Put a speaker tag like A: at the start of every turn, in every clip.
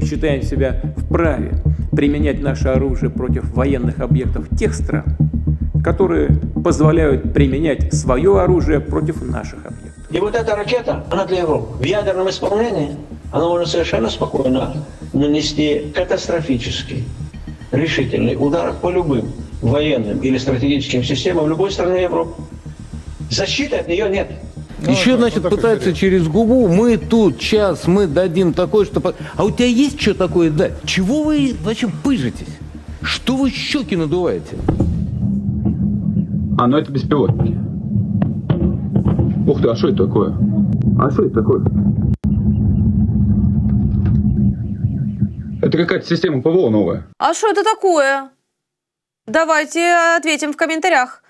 A: Мы считаем себя вправе применять наше оружие против военных объектов тех стран, которые позволяют применять свое оружие против наших объектов.
B: И вот эта ракета, она для Европы. В ядерном исполнении она может совершенно спокойно нанести катастрофический, решительный удар по любым военным или стратегическим системам любой страны Европы. Защиты от нее нет.
C: Еще,
D: это,
C: значит,
D: ну, так
C: пытаются
D: интересно.
C: через губу, мы тут, час, мы дадим такое, что... по- А у тебя есть что такое дать? Чего вы вообще пыжитесь? Что вы щеки надуваете?
D: А, ну это беспилотники. Ух ты, а что это такое? А что это такое? Это какая-то система ПВО новая.
E: А що це таке? Давайте ответим в коментарях е,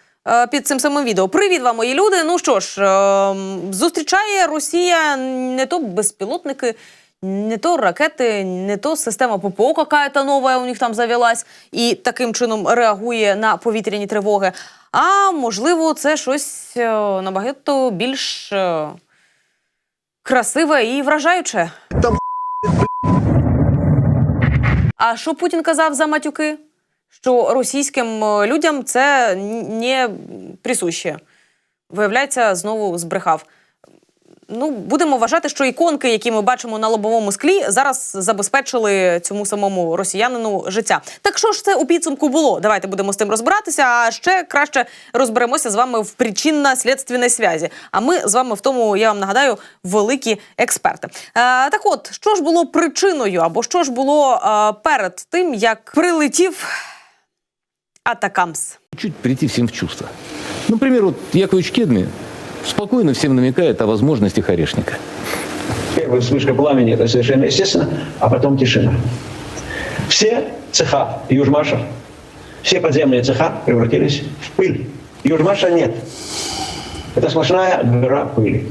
E: під цим самим відео. Привіт вам, мої люди. Ну що ж, е, зустрічає Росія не то безпілотники, не то ракети, не то система ППО какая-то нова у них там завелась і таким чином реагує на повітряні тривоги. А можливо, це щось е, набагато більш е, красиве і вражаюче. А що Путін казав за матюки? Що російським е, людям це не присуще. Виявляється, знову збрехав. Ну, будемо вважати, що іконки, які ми бачимо на лобовому склі, зараз забезпечили цьому самому росіянину життя. Так що ж це у підсумку було? Давайте будемо з тим розбиратися. А ще краще розберемося з вами в причинно-слідственній зв'язі. А ми з вами в тому, я вам нагадаю, великі експерти. Е, так от, що ж було причиною, або що ж було е, перед тим, як прилетів Атакамс?
C: Чуть прийти всем в чувство. Например, вот Яковлевич Кедми спокойно всем намекает о возможностях орешника.
B: Первая вспышка пламени – это совершенно естественно, а потом тишина. Все цеха Южмаша, все подземные цеха превратились в пыль. Южмаша нет. Это сплошная гора пыли.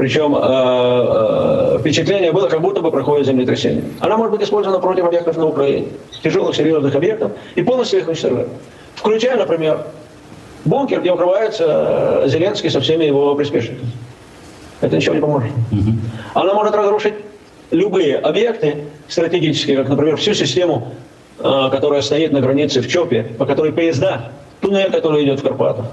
B: Причем э, э, впечатление было, как будто бы проходит землетрясение. Она может быть использована против объектов на Украине, тяжелых, серьезных объектов, и полностью их уничтожать. Включая, например, бункер, где укрывается э, Зеленский со всеми его приспешниками. Это ничего не поможет. Она может разрушить любые объекты стратегические, как, например, всю систему, которая стоит на границе в ЧОПе, по которой поезда, туннель, который идет в Карпатах.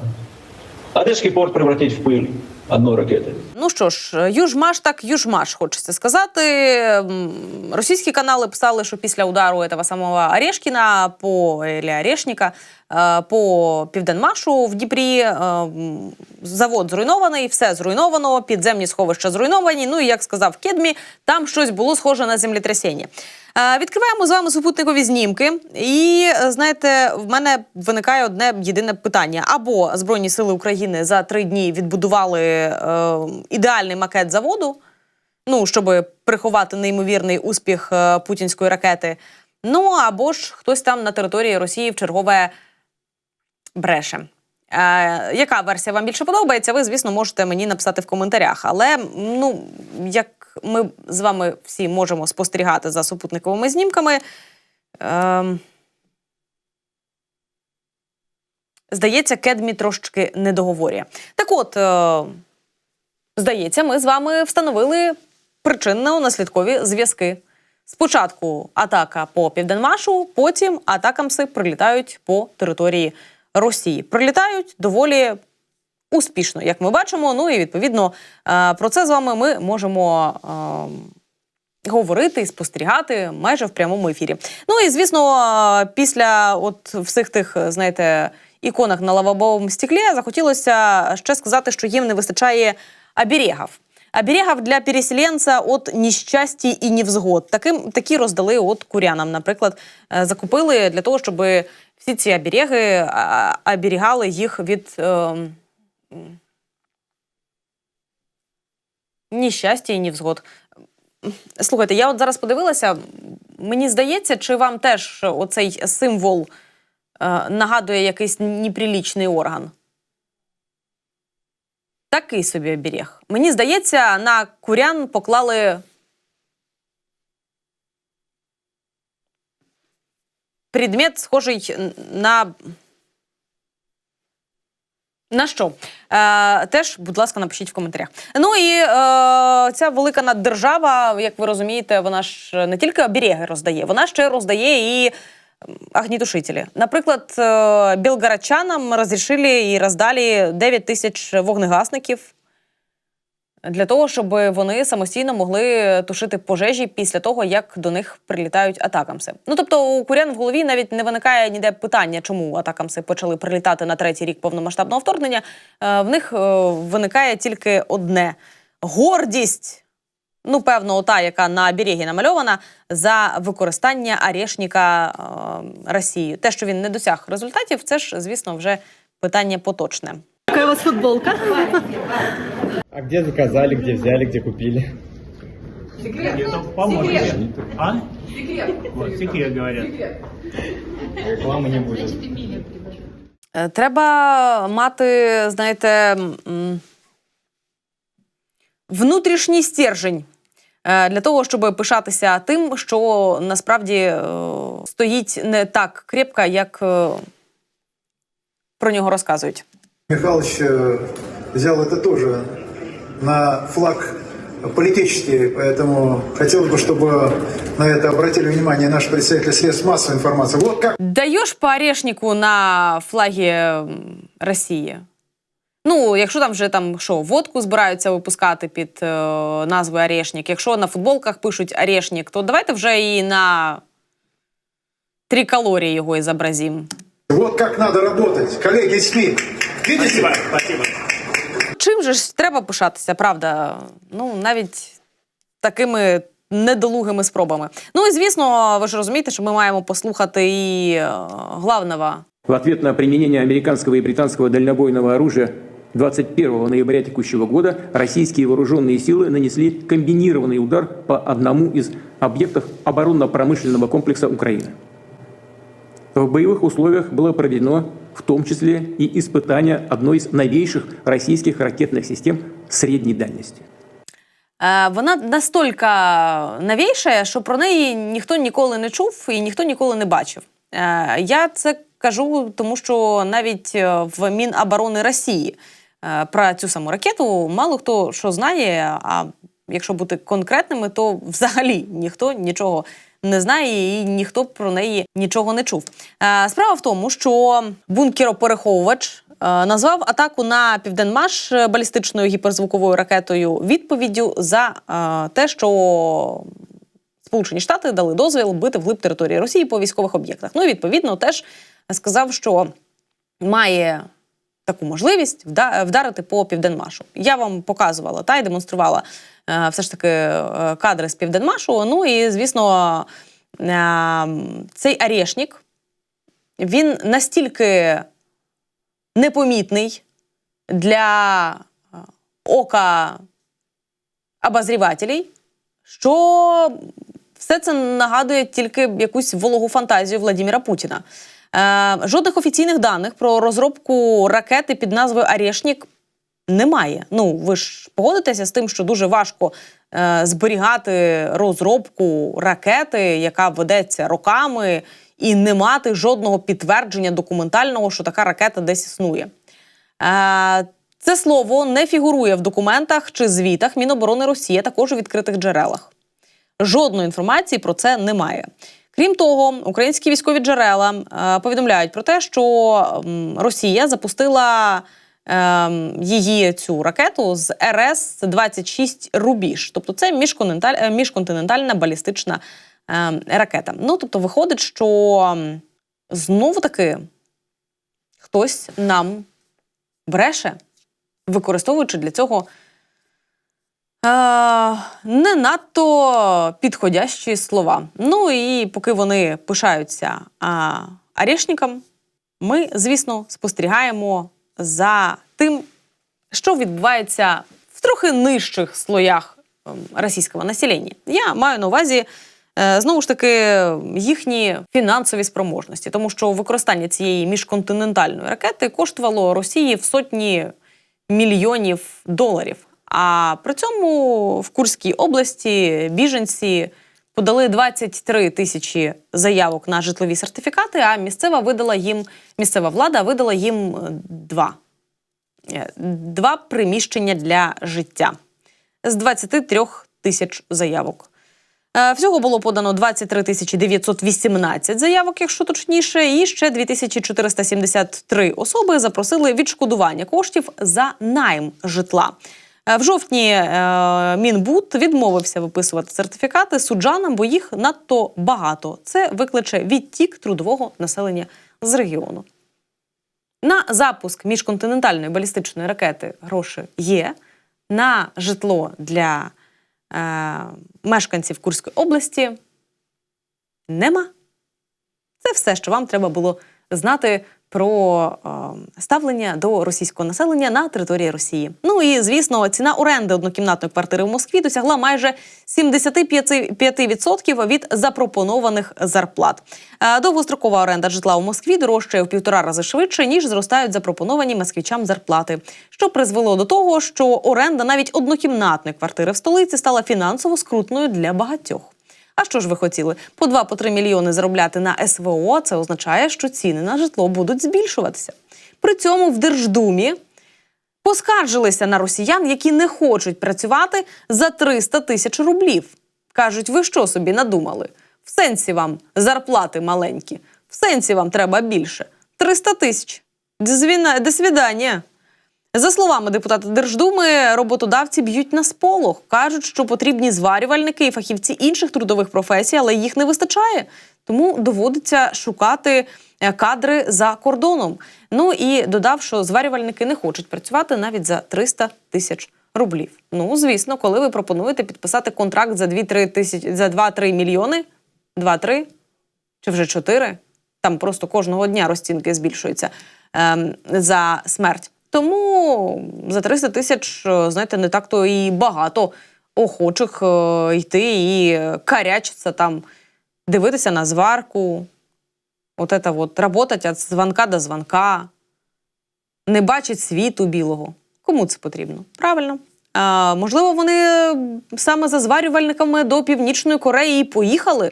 B: Одесский порт превратить в пыль одной ракеты.
E: Ну що ж, южмаш так южмаш, хочеться сказати. Російські канали писали, що після удару этого самого Орешкіна по или Орешника е, по Південмашу в Дніпрі е, завод зруйнований, все зруйновано, підземні сховища зруйновані. Ну і як сказав Кедмі, там щось було схоже на землетрясіння. Е, Відкриваємо з вами супутникові знімки, і е, знаєте, в мене виникає одне єдине питання: або Збройні сили України за три дні відбудували е, ідеальний макет заводу, ну щоб приховати неймовірний успіх е, путінської ракети. Ну або ж хтось там на території Росії в чергове бреше. Е, яка версія вам більше подобається? Ви, звісно, можете мені написати в коментарях. Але ну, як ми з вами всі можемо спостерігати за супутниковими знімками. Е, здається, Кедмі трошечки не договорює. Так от, е, здається, ми з вами встановили причинно-наслідкові зв'язки. Спочатку атака по Південмашу, потім атакамси прилітають по території Росії. Прилітають доволі успішно, як ми бачимо. Ну і відповідно е, про це з вами ми можемо. е, Говорити і спостерігати майже в прямому ефірі. Ну і звісно, е, після от всіх тих, знаєте, іконок на лавабовому стеклі захотілося ще сказати, що їм не вистачає оберегів. Оберегів для переселенця от нещасті і невзгод. Таким такі роздали от курянам. Наприклад, закупили для того, щоб всі ці обереги оберігали їх від е, м, нещастя і невзгод. Слухайте, я от зараз подивилася. Мені здається, чи вам теж оцей символ е, нагадує якийсь неприлічний орган? Такий собі оберіг. Мені здається, на курян поклали предмет, схожий на На що? Е, теж, будь ласка, напишіть в коментарях. Ну і е, ця велика наддержава, як ви розумієте, вона ж не тільки оберіги роздає, вона ще роздає і агнітушителі. Наприклад, е, білгородчанам розрішили і роздали 9 тисяч вогнегасників для того, щоб вони самостійно могли тушити пожежі після того, як до них прилітають атакамси. Ну тобто у курян в голові навіть не виникає ніде питання, чому атакамси почали прилітати на третій рік повномасштабного вторгнення. Е, В них е, виникає тільки одне гордість. Ну, певно, та, яка на берегі намальована за використання арешника е, Росією. Те, що він не досяг результатів, це ж, звісно, вже питання поточне.
F: Какая у вас футболка?
G: А где заказали, где взяли, где купили?
H: А? Вот, секрет говорят.
G: Рекламы не будет.
E: Е, Треба мати, знаєте, м, внутрішній стержень е, для того, щоб пишатися тим, що насправді е, стоїть не так крепко, як е, про нього розказують.
I: Михайлович э, взял это тоже на флаг политический, поэтому хотелось бы, чтобы на это обратили внимание наши представители средств массовой информации. Вот как
E: Даєш по орешнику на флагі м, Росії. Ну, якщо там вже там що, водку збираються випускати під е, назвою Орешник, якщо на футболках пишуть Орешник, то давайте вже і на три калорії його і зобразім.
I: вот как надо работать. Коллеги из СМИ, видите?
H: Спасибо.
E: Чим же ж треба пишатися, правда? Ну, навіть такими недолугими спробами. Ну і звісно, ви ж розумієте, що ми маємо послухати і е, главного
A: В ответ на применение американского и британского дальнобойного оружия 21 ноября текущего года российские вооруженные силы нанесли комбинированный удар по одному из объектов оборонно-промышленного комплекса Украины. В боевых условиях было проведено в том числе и испытание одной из новейших российских ракетных систем средней дальности.
E: Е, Вона настільки новейша, що про неї ніхто ніколи не чув і ніхто ніколи не бачив. Е, Я це кажу, тому що навіть е, в Міноборони Росії е, про цю саму ракету мало хто що знає. А якщо бути конкретними, то взагалі ніхто нічого не знає і ніхто про неї нічого не чув. Е, Справа в тому, що бункеропереховувач е, назвав атаку на Південмаш е, балістичною гіперзвуковою ракетою відповіддю за те, що Сполучені Штати дали дозвіл бити вглиб території Росії по військових об'єктах. Ну і відповідно теж сказав, що має таку можливість вдарити по південмашу. Я вам показувала та й демонструвала е, все ж таки е, кадри з південмашу. Ну і звісно, е, цей арешник він настільки непомітний для ока обозрівателей, що все це нагадує тільки якусь вологу фантазію Владимира Путіна. Е, жодних офіційних даних про розробку ракети під назвою Арешнік немає. Ну, ви ж погодитеся з тим, що дуже важко е, зберігати розробку ракети, яка ведеться роками, і не мати жодного підтвердження документального, що така ракета десь існує. Е, це слово не фігурує в документах чи звітах Міноборони Росії, а також у відкритих джерелах. Жодної інформації про це немає. Крім того, українські військові джерела е, повідомляють про те, що Росія запустила е, її цю ракету з РС 26 Рубіж. Тобто це е, міжконтинентальна балістична е, ракета. Ну тобто, виходить, що знову таки хтось нам бреше, використовуючи для цього не надто підходящі слова. Ну і поки вони пишаються арешникам, ми, звісно, спостерігаємо за тим, що відбувається в трохи нижчих слоях ем, російського населення. Я маю на увазі. е, Знову ж таки, їхні фінансові спроможності, тому що використання цієї міжконтинентальної ракети коштувало Росії в сотні мільйонів доларів. А при цьому в Курській області біженці подали 23 тисячі заявок на житлові сертифікати, а місцева видала їм місцева влада видала їм е, два. е, два приміщення для життя з 23 тисяч заявок. Е, Всього було подано 23 тисячі 918 заявок, якщо точніше, і ще 2473 особи запросили відшкодування коштів за найм житла. Е, В жовтні е, Мінбуд відмовився виписувати сертифікати суджанам, бо їх надто багато. Це викличе відтік трудового населення з регіону. На запуск міжконтинентальної балістичної ракети гроші є. На житло для е, мешканців Курської області нема. Це все, що вам треба було знати про ставлення до російського населення на території Росії. Ну і звісно, ціна оренди однокімнатної квартири в Москві досягла майже 75% від запропонованих зарплат. Е, довгострокова оренда житла у Москві дорожчає в півтора рази швидше ніж зростають запропоновані москвичам зарплати, що призвело до того, що оренда навіть однокімнатної квартири в столиці стала фінансово скрутною для багатьох. А що ж ви хотіли? По 2-3 мільйони заробляти на СВО. Це означає, що ціни на житло будуть збільшуватися. При цьому в Держдумі поскаржилися на росіян, які не хочуть працювати за 300 тисяч рублів. Кажуть, ви що собі надумали? В сенсі вам зарплати маленькі, в сенсі вам треба більше. 300 тисяч. До свідання. За словами депутата Держдуми, роботодавці б'ють на сполох. Кажуть, що потрібні зварювальники і фахівці інших трудових професій, але їх не вистачає. Тому доводиться шукати е, кадри за кордоном. Ну і додав, що зварювальники не хочуть працювати навіть за 300 тисяч рублів. Ну, звісно, коли ви пропонуєте підписати контракт за 2-3 тисячі за 2-3 мільйони, 2-3 чи вже 4, там просто кожного дня розцінки збільшуються ем, за смерть. Тому за 300 тисяч, е, знаєте, не так то і багато охочих е, йти і карячитися там, дивитися на зварку. От це от, работать від дзвонка до дзвонка, не бачить світу білого. Кому це потрібно? Правильно. А, можливо, вони саме за зварювальниками до Північної Кореї поїхали.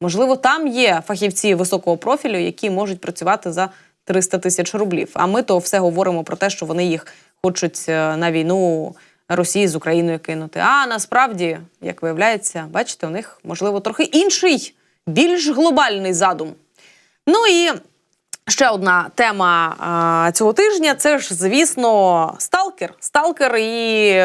E: Можливо, там є фахівці високого профілю, які можуть працювати за 300 тисяч рублів. А ми то все говоримо про те, що вони їх хочуть е, на війну Росії з Україною кинути. А насправді, як виявляється, бачите, у них можливо трохи інший, більш глобальний задум. Ну і ще одна тема а, цього тижня це ж, звісно, сталкер. Сталкер і.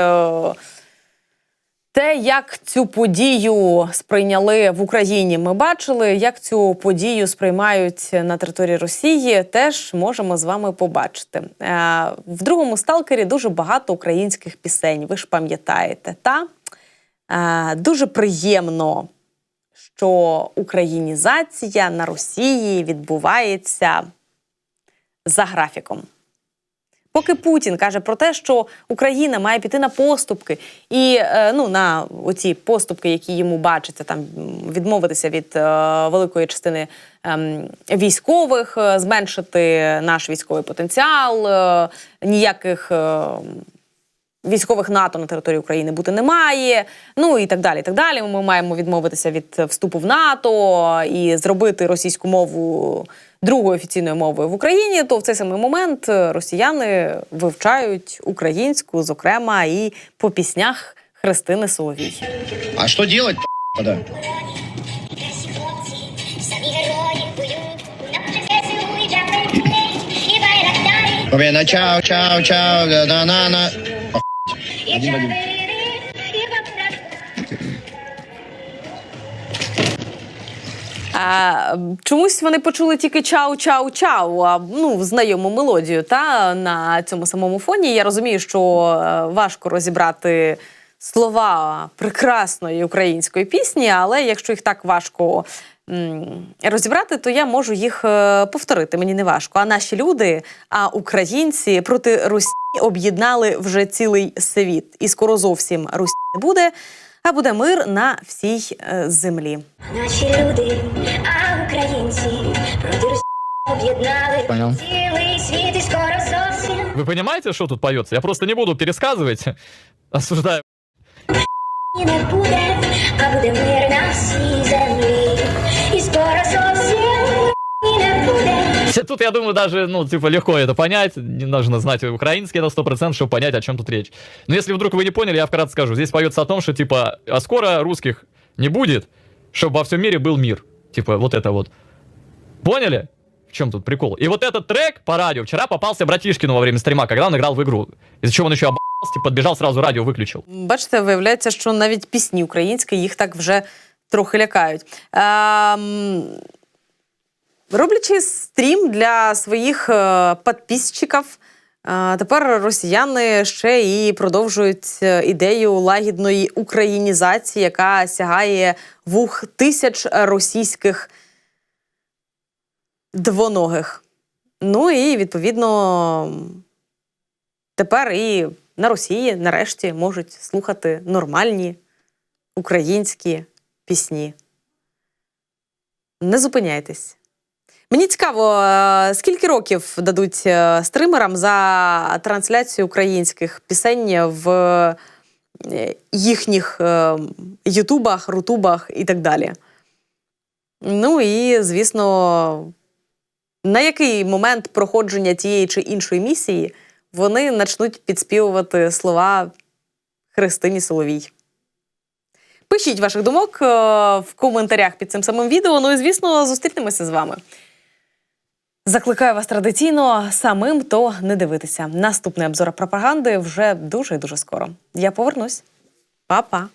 E: Те, як цю подію сприйняли в Україні, ми бачили, як цю подію сприймають на території Росії, теж можемо з вами побачити. Е, В другому сталкері дуже багато українських пісень. Ви ж пам'ятаєте, та Е, дуже приємно, що українізація на Росії відбувається за графіком. Поки Путін каже про те, що Україна має піти на поступки, і е, ну на оці поступки, які йому бачаться, там відмовитися від е, великої частини ем, військових, е, зменшити наш військовий потенціал, ніяких. Е, Військових НАТО на території України бути немає, ну і так далі. і Так далі. Ми маємо відмовитися від вступу в НАТО і зробити російську мову другою офіційною мовою в Україні. То в цей самий момент росіяни вивчають українську, зокрема, і по піснях Христини Соловій.
F: А что делать, да? Чао, чао, чао, да, да, на, на. Один один.
E: А, чомусь вони почули тільки чау-чау-чау, а ну знайому мелодію. Та на цьому самому фоні. Я розумію, що е, важко розібрати слова прекрасної української пісні, але якщо їх так важко розібрати, то я можу їх е, повторити. Мені не важко. А наші люди, а українці проти Русі об'єднали вже цілий світ. І скоро зовсім Русі не буде. А буде мир на всій е, землі.
J: Наші люди, а українці проти Росії об'єднали
F: Понял.
J: цілий світ і скоро зовсім
K: Вы понимаете, что тут поется? Я просто не буду пересказывать. Осуждаю.
J: не буде, а буде мир на всій землі.
K: тут, я думаю, даже, ну, типа, легко это понять. Не нужно знать украинский на 100%, чтобы понять, о чем тут речь. Но если вдруг вы не поняли, я вкратце скажу. Здесь поется о том, что, типа, а скоро русских не будет, чтобы во всем мире был мир. Типа, вот это вот. Поняли? В чем тут прикол? И вот этот трек по радио вчера попался братишкину во время стрима, когда он играл в игру. Из-за чего он еще обосся, типа, подбежал, сразу радио выключил.
E: Бачите, виявляється, що навіть пісні українські їх так вже трохи лякають. Ем, роблячи стрім для своїх е, підписчиків, е, тепер росіяни ще і продовжують е, ідею лагідної українізації, яка сягає вух тисяч російських двоногих. Ну і відповідно тепер і на Росії нарешті можуть слухати нормальні українські пісні. Не зупиняйтесь. Мені цікаво, е, скільки років дадуть е, стримерам за трансляцію українських пісень в е, їхніх ютубах, рутубах і так далі. Ну і, звісно, на який момент проходження тієї чи іншої місії вони почнуть підспівувати слова Христині Соловій. Пишіть ваших думок в коментарях під цим самим відео. Ну і звісно, зустрінемося з вами. Закликаю вас традиційно самим то не дивитися. Наступний обзор пропаганди вже дуже дуже скоро. Я повернусь. Па-па!